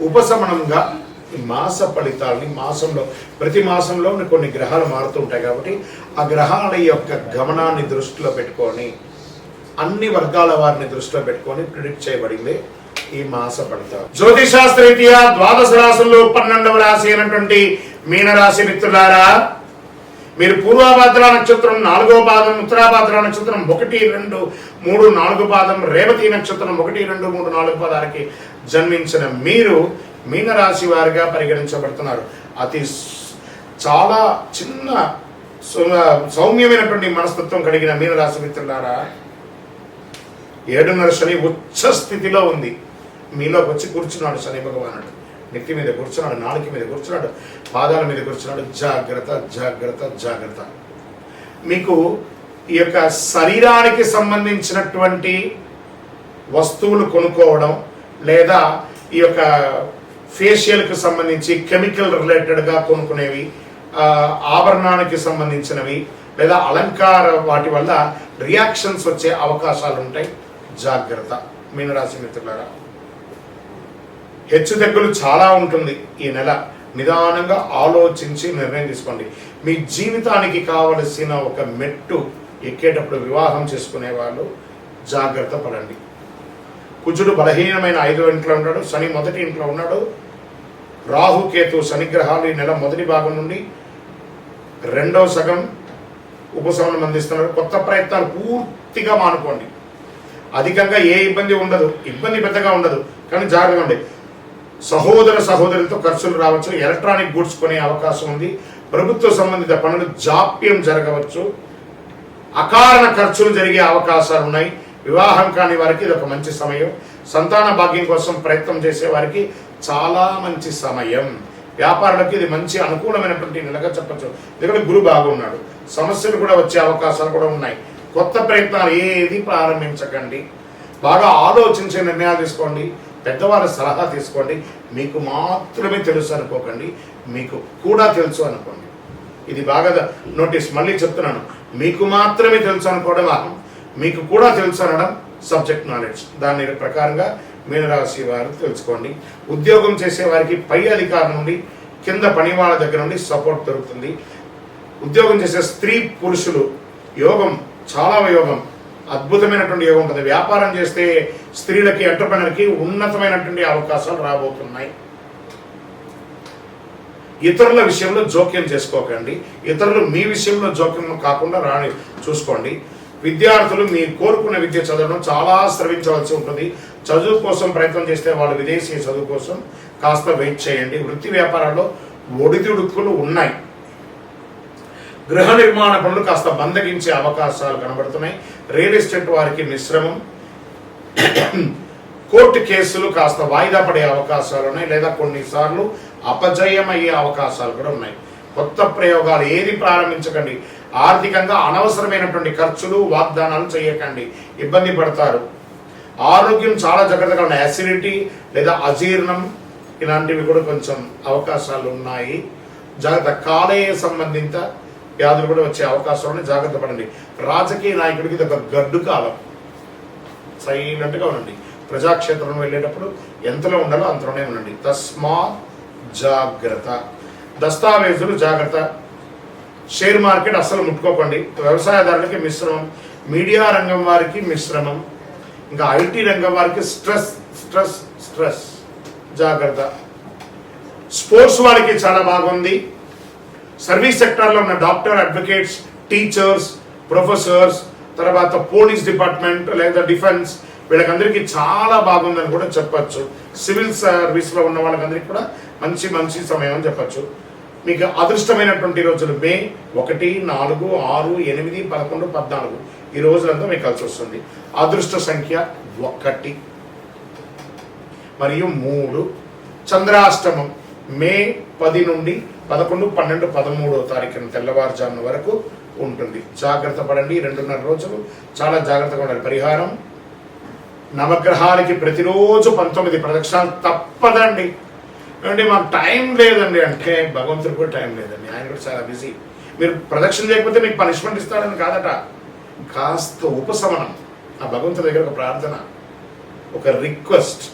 ఉపశమనంగా మాస ఫలితాలని మాసంలో ప్రతి మాసంలో కొన్ని గ్రహాలు మారుతూ ఉంటాయి కాబట్టి ఆ గ్రహాల యొక్క గమనాన్ని దృష్టిలో పెట్టుకొని అన్ని వర్గాల వారిని దృష్టిలో పెట్టుకొని ప్రిడిక్ట్ చేయబడింది ఈ మాస ఫలితాలు. జ్యోతిశాస్త్రరీత్యా ద్వాదశ రాశుల్లో పన్నెండవ రాశి అయినటువంటి మీనరాశి మిత్రులారా మీరు పూర్వభద్ర నక్షత్రం నాలుగో పాదం ఉత్తరాభద్ర నక్షత్రం ఒకటి రెండు మూడు నాలుగు పాదం రేవతి నక్షత్రం ఒకటి రెండు మూడు నాలుగు పాదాలకి జన్మించిన మీరు మీనరాశి వారిగా పరిగణించబడుతున్నారు. అతి చాలా చిన్న సౌ- సౌమ్యమైనటువంటి మనస్తత్వం కలిగిన మీనరాశి మిత్రులారా ఏడున్నర శని ఉచ్చ స్థితిలో ఉంది. మీలోకి వచ్చి కూర్చున్నాడు శని భగవానుడు. నెత్తి మీద కూర్చున్నాడు నాలుక మీద కూర్చున్నాడు పాదాల మీద కూర్చున్నాడు. జాగ్రత్త జాగ్రత్త జాగ్రత్త. మీకు ఈ యొక్క శరీరానికి సంబంధించినటువంటి వస్తువులు కొనుక్కోవడం లేదా ఈ యొక్క ఫేషియల్కి సంబంధించి కెమికల్ రిలేటెడ్గా కొనుక్కునేవి ఆభరణానికి సంబంధించినవి లేదా అలంకార వాటి వల్ల రియాక్షన్స్ వచ్చే అవకాశాలు ఉంటాయి జాగ్రత్త. మీనరాశి మిత్రులారా హెచ్చు తగ్గులు చాలా ఉంటుంది ఈ నెల. నిదానంగా ఆలోచించి నిర్ణయం తీసుకోండి. మీ జీవితానికి కావలసిన ఒక మెట్టు ఎక్కేటప్పుడు వివాహం చేసుకునే వాళ్ళు జాగ్రత్త పడండి. కుజుడు బలహీనమైన ఐదో ఇంట్లో ఉన్నాడు శని మొదటి ఇంట్లో ఉన్నాడు. రాహుకేతు శనిగ్రహాలు ఈ నెల మొదటి భాగం నుండి రెండో సగం ఉపశమనం అందిస్తున్నారు. కొత్త ప్రయత్నాలు పూర్తిగా మానుకోండి. అధికంగా ఏ ఇబ్బంది ఉండదు. ఇబ్బంది పెద్దగా ఉండదు కానీ జాగ్రత్తగా ఉండి సహోదర సహోదరులతో ఖర్చులు రావచ్చు ఎలక్ట్రానిక్ గూడ్స్ కొనే అవకాశం ఉంది. ప్రభుత్వ సంబంధిత పనులు జాప్యం జరగవచ్చు. అకారణ ఖర్చులు జరిగే అవకాశాలు ఉన్నాయి. వివాహం కాని వారికి ఇది ఒక మంచి సమయం. సంతాన భాగ్యం కోసం ప్రయత్నం చేసే వారికి చాలా మంచి సమయం. వ్యాపారులకు ఇది మంచి అనుకూలమైనటువంటి నెలగా చెప్పచ్చు. ఎందుకంటే గురు బాగున్నాడు. సమస్యలు కూడా వచ్చే అవకాశాలు కూడా ఉన్నాయి. కొత్త ప్రయత్నాలు ఏది ప్రారంభించకండి. బాగా ఆలోచించే నిర్ణయాలు తీసుకోండి. పెద్దవారి సలహా తీసుకోండి. మీకు మాత్రమే తెలుసు అనుకోకండి. మీకు కూడా తెలుసు అనుకోండి. ఇది బాగా నోటీస్ మళ్ళీ చెప్తున్నాను. మీకు మాత్రమే తెలుసు అనుకోవడం అహం మీకు కూడా తెలుసు అనడం సబ్జెక్ట్ నాలెడ్జ్. దాని ప్రకారంగా మీనరాశి వారు తెలుసుకోండి. ఉద్యోగం చేసే వారికి పై అధికారం నుండి కింద పని వాళ్ళ దగ్గర నుండి సపోర్ట్ దొరుకుతుంది. ఉద్యోగం చేసే స్త్రీ పురుషులు యోగం చాలా యోగం. అద్భుతమైనటువంటి యోగం ఉంటుంది వ్యాపారం చేస్తే స్త్రీలకి ఎంటర్ప్రెనర్కి ఉన్నతమైనటువంటి అవకాశాలు రాబోతున్నాయి. ఇతరుల విషయంలో జోక్యం చేసుకోకండి. ఇతరులు మీ విషయంలో జోక్యం కాకుండా రాని చూసుకోండి. విద్యార్థులు మీ కోరుకున్న విద్య చదవడం చాలా శ్రమించవలసి ఉంటుంది. చదువు కోసం ప్రయత్నం చేస్తే వాళ్ళు విదేశీ చదువు కోసం కాస్త వెయిట్ చేయండి. వృత్తి వ్యాపారాల్లో ఒడిదుడుకులు ఉన్నాయి. గృహ నిర్మాణ పనులు కాస్త మందగించే అవకాశాలు కనబడుతున్నాయి. రియల్ ఎస్టేట్ వారికి మిశ్రమం. కోర్టు కేసులు కాస్త వాయిదా పడే అవకాశాలు ఉన్నాయి. లేదా కొన్నిసార్లు అపజయం అయ్యే అవకాశాలు కూడా ఉన్నాయి. కొత్త ప్రయోగాలు ఏది ప్రారంభించకండి. ఆర్థికంగా అనవసరమైనటువంటి ఖర్చులు వాగ్దానాలు చేయకండి. ఇబ్బంది పడతారు. ఆరోగ్యం చాలా జాగ్రత్తగా ఉన్నాయి అసిడిటీ లేదా అజీర్ణం ఇలాంటివి కూడా కొంచెం అవకాశాలు ఉన్నాయి. జాగ్రత్త. కాలేయ సంబంధిత వ్యాధులు కూడా వచ్చే అవకాశం ఉంది జాగ్రత్త పడండి. రాజకీయ నాయకుడికి ఇది ఒక గడ్డు కాలం. సైలెంట్గా ఉండండి. ప్రజాక్షేత్రంలో వెళ్ళేటప్పుడు ఎంతలో ఉండాలో అంతలోనే ఉండండి. తస్మా జాగ్రత్త. దస్తావేజులు జాగ్రత్త. షేర్ మార్కెట్ అస్సలు ముట్టుకోకండి. వ్యవసాయదారులకి మిశ్రమం. మీడియా రంగం వారికి మిశ్రమం. ఇంకా ఐటీ రంగం వారికి స్ట్రెస్ స్ట్రెస్ స్ట్రెస్. జాగ్రత్త. స్పోర్ట్స్ వాళ్ళకి చాలా బాగుంది. సర్వీస్ సెక్టార్లో ఉన్న డాక్టర్ అడ్వకేట్స్ టీచర్స్ ప్రొఫెసర్స్ తర్వాత పోలీస్ డిపార్ట్మెంట్ లేదా డిఫెన్స్ వీళ్ళకందరికీ చాలా బాగుందని కూడా చెప్పచ్చు. సివిల్ సర్వీస్లో ఉన్న వాళ్ళకందరికీ కూడా మంచి మంచి సమయం అని చెప్పచ్చు. మీకు అదృష్టమైనటువంటి రోజులు మే ఒకటి నాలుగు ఆరు ఎనిమిది పదకొండు పద్నాలుగు. ఈ రోజులంతా మీకు కలిసి వస్తుంది. అదృష్ట సంఖ్య ఒకటి మరియు మూడు. చంద్రాష్టమం మే పది నుండి పదకొండు పన్నెండు పదమూడో తారీఖున తెల్లవారుజామున వరకు ఉంటుంది. జాగ్రత్త పడండి రెండున్నర రోజులు. చాలా జాగ్రత్తగా ఉండాలి. పరిహారం నవగ్రహాలకి ప్రతిరోజు పంతొమ్మిది ప్రదక్షిణాలు తప్పదండి. ఏమంటే మాకు టైం లేదండి అంటే భగవంతుడికి కూడా టైం లేదండి. ఆయన కూడా చాలా బిజీ. మీరు ప్రదక్షిణ చేయకపోతే మీకు పనిష్మెంట్ ఇస్తాడని కాదట. కాస్త ఉపశమనం. ఆ భగవంతుడి దగ్గర ఒక ప్రార్థన ఒక రిక్వెస్ట్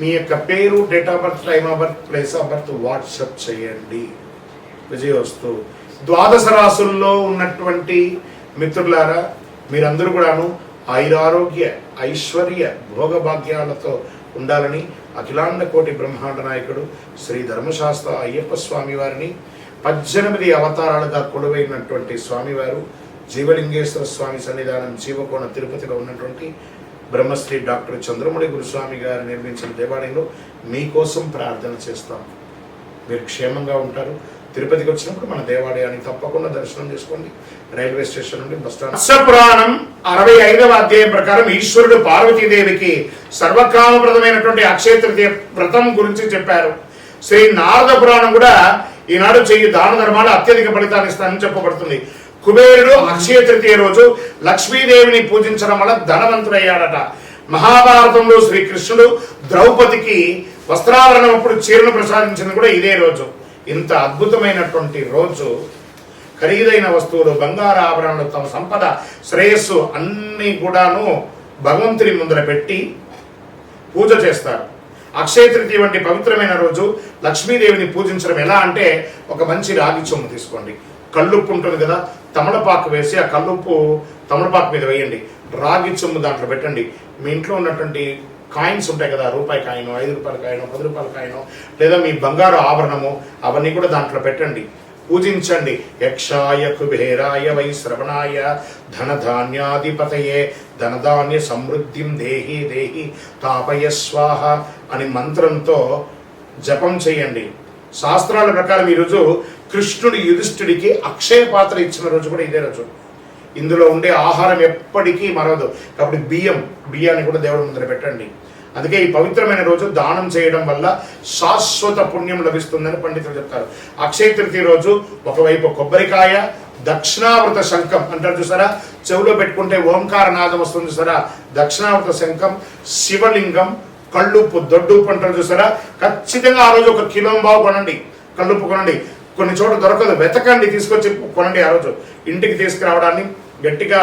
మీ యొక్క పేరు date of birth time of birth place of birth WhatsApp చేయండి. విజయవస్తు ద్వాదశ రాసుల్లో ఉన్నటువంటి మిత్రులారా మీరందరూ కూడాను ఐరారోగ్య ఐశ్వర్య భోగభాగ్యాలతో ఉండాలని అఖిలాండ కోటి బ్రహ్మాండ నాయకుడు శ్రీ ధర్మశాస్త్ర అయ్యప్ప స్వామి వారిని పద్దెనిమిది అవతారాలుగా కొలువైనటువంటి స్వామివారు జీవలింగేశ్వర స్వామి సన్నిధానం జీవకోణ తిరుపతిలో ఉన్నటువంటి బ్రహ్మశ్రీ డాక్టర్ చంద్రమౌళి గురుస్వామి గారు నిర్మించిన దేవాలయంలో మీకోసం ప్రార్థన చేస్తాం. మీరు క్షేమంగా ఉంటారు. తిరుపతికి వచ్చినప్పుడు మన దేవాలయాన్ని తప్పకుండా దర్శనం చేసుకోండి. రైల్వే స్టేషన్ నుండి బస్ స్టాండ్ పురాణం అరవై ఐదవ అధ్యాయం ప్రకారం ఈశ్వరుడు పార్వతీదేవికి సర్వకామప్రదమైనటువంటి అక్షయ తృతీయ వ్రతం గురించి చెప్పారు. శ్రీ నారద పురాణం కూడా ఈనాడు చెయ్యి దాన ధర్మాలు అత్యధిక ఫలితాన్ని ఇస్తానని చెప్పబడుతుంది. కుబేరుడు అక్షయ తృతీయ రోజు లక్ష్మీదేవిని పూజించడం వల్ల ధనవంతుడయ్యాడట. మహాభారతంలో శ్రీకృష్ణుడు ద్రౌపదికి వస్త్రావరణం అప్పుడు చీరను ప్రసాదించింది కూడా ఇదే రోజు. ఇంత అద్భుతమైనటువంటి రోజు. ఖరీదైన వస్తువులు బంగారు ఆభరణాలు తమ సంపద శ్రేయస్సు అన్నీ కూడాను భగవంతుని ముందర పెట్టి పూజ చేస్తారు. అక్షయ తృతీయ వంటి పవిత్రమైన రోజు లక్ష్మీదేవిని పూజించడం ఎలా అంటే ఒక మంచి రాగిచొమ్ము తీసుకోండి. కల్లుప్పు ఉంటుంది కదా తమలపాకు వేసి ఆ కల్లుప్పు తమలపాకు మీద వేయండి. రాగి చొమ్ము దాంట్లో పెట్టండి. మీ ఇంట్లో ఉన్నటువంటి కాయిన్స్ ఉంటాయి కదా రూపాయి కాయిన్ ఐదు రూపాయల కాయిన్ పది రూపాయల కాయిన్ లేదా మీ బంగారు ఆభరణము అవన్నీ కూడా దాంట్లో పెట్టండి. పూజించండి. యక్షాయ కుబేరాయ వై శ్రవణాయ ధనధాన్యాధిపతయే ధనధాన్య సమృద్ధిం దేహి దేహి తాపయ స్వాహ అని మంత్రంతో జపం చేయండి. శాస్త్రాల ప్రకారం ఈరోజు కృష్ణుడి యుధిష్ఠుడికి అక్షయ పాత్ర ఇచ్చిన రోజు కూడా ఇదే రోజు. ఇందులో ఉండే ఆహారం ఎప్పటికీ మరవదు. కాబట్టి బియ్యం బియ్యాన్ని కూడా దేవుడు ముందర పెట్టండి. అందుకే ఈ పవిత్రమైన రోజు దానం చేయడం వల్ల శాశ్వత పుణ్యం లభిస్తుందని పండితులు చెప్తారు. అక్షయ తృతీయ రోజు ఒకవైపు కొబ్బరికాయ దక్షిణావృత శంఖం అంటారు చూసారా? చెవిలో పెట్టుకుంటే ఓంకార నాదం వస్తుంది చూసారా? దక్షిణావృత శంఖం శివలింగం కళ్ళుప్పు దొడ్డుప్పు అంటారు చూసారా? ఖచ్చితంగా ఆ రోజు ఒక కిలో బావు కొనండి. కళ్ళుప్పు కొనండి. కొన్ని చోట్ల దొరకదు. వెతకండి తీసుకొచ్చి కొనండి ఆ రోజు. ఇంటికి తీసుకురావడాన్ని గట్టిగా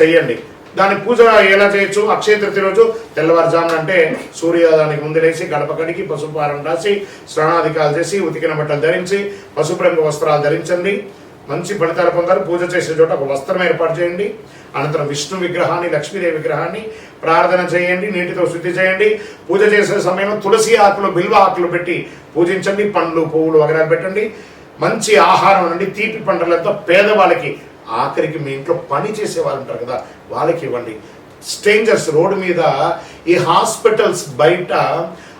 చెయ్యండి. దాని పూజ ఎలా చేయొచ్చు? అక్షయ తృతీయ రోజు తెల్లవారుజామున అంటే సూర్యోదయానికి ముందు లేచి గడప కడిగి పసుపు హారం రాసి స్నానాధికాలు చేసి ఉతికిన బట్టలు ధరించి పసుపు రంగు వస్త్రాలు ధరించండి. మంచి ఫలితాలు పొందారు. పూజ చేసే చోట ఒక వస్త్రం ఏర్పాటు చేయండి. అనంతరం విష్ణు విగ్రహాన్ని లక్ష్మీదేవి విగ్రహాన్ని ప్రార్థన చేయండి నీటితో శుద్ధి చేయండి. పూజ చేసే సమయంలో తులసి ఆకులు బిల్వ ఆకులు పెట్టి పూజించండి. పండ్లు పువ్వులు వగరాలు పెట్టండి. మంచి ఆహారం నుండి తీపి పంటలతో పేదవాళ్ళకి ఆఖరికి మీ ఇంట్లో పని చేసే వాళ్ళు ఉంటారు కదా వాళ్ళకి ఇవ్వండి. స్ట్రేంజర్స్ రోడ్డు మీద ఈ హాస్పిటల్స్ బయట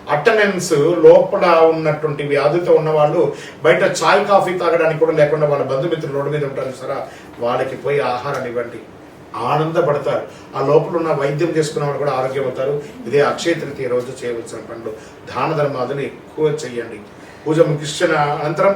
అటెండెన్స్ లోపల ఉన్నటువంటి వ్యాధితో ఉన్న వాళ్ళు బయట చాయ్ కాఫీ తాగడానికి కూడా లేకుండా వాళ్ళ బంధుమిత్రులు రోడ్డు మీద ఉంటారు సరే వాళ్ళకి పోయి ఆహారాన్ని ఇవ్వండి. ఆనందపడతారు. ఆ లోపల ఉన్న వైద్యం చేసుకున్న వాళ్ళు కూడా ఆరోగ్యం అవుతారు ఇదే అక్షయ తృతీయ రోజు చేయవలసిన పనులు. దాన ధర్మాదులు ఎక్కువ చేయండి. పూజ ముగిసిన అనంతరం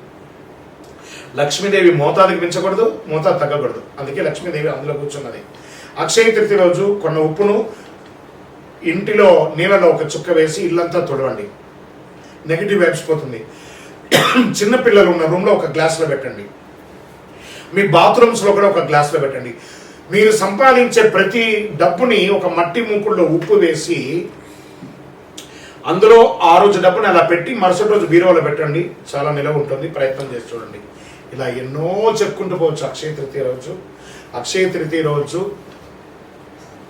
లక్ష్మీదేవి మోతాదుకి పెంచకూడదు మోతాదు తగ్గకూడదు. అందుకే లక్ష్మీదేవి అందులో కూర్చున్నది. అక్షయ తృతీయ రోజు కొన్న ఉప్పును ఇంటిలో నీళ్ళలో ఒక చుక్క వేసి ఇల్లంతా తుడవండి. నెగిటివ్ వైబ్స్ పోతుంది. చిన్న పిల్లలు ఉన్న రూమ్లో ఒక గ్లాస్లో పెట్టండి. మీ బాత్రూమ్స్లో కూడా ఒక గ్లాస్లో పెట్టండి. మీరు సంపాదించే ప్రతి డబ్బుని ఒక మట్టి మూకుల్లో ఉప్పు వేసి అందులో ఆ రోజు డబ్బుని అలా పెట్టి మరుసటి రోజు బీరోలో పెట్టండి. చాలా నిలవ ఉంటుంది. ప్రయత్నం చేసి చూడండి. ఇలా ఎన్నో చెప్పుకుంటూ పోవచ్చు అక్షయ తృతీయ రోజు. అక్షయ తృతీయ రోజు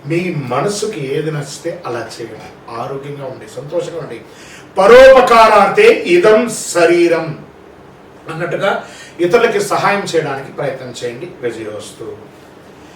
మీ మనసుకి ఏది నచ్చితే అలా చేయండి. ఆరోగ్యంగా ఉండి సంతోషంగా ఉండి. పరోపకారార్థే ఇదం శరీరం అన్నట్టుగా ఇతరులకి సహాయం చేయడానికి ప్రయత్నం చేయండి. విజయోస్తు.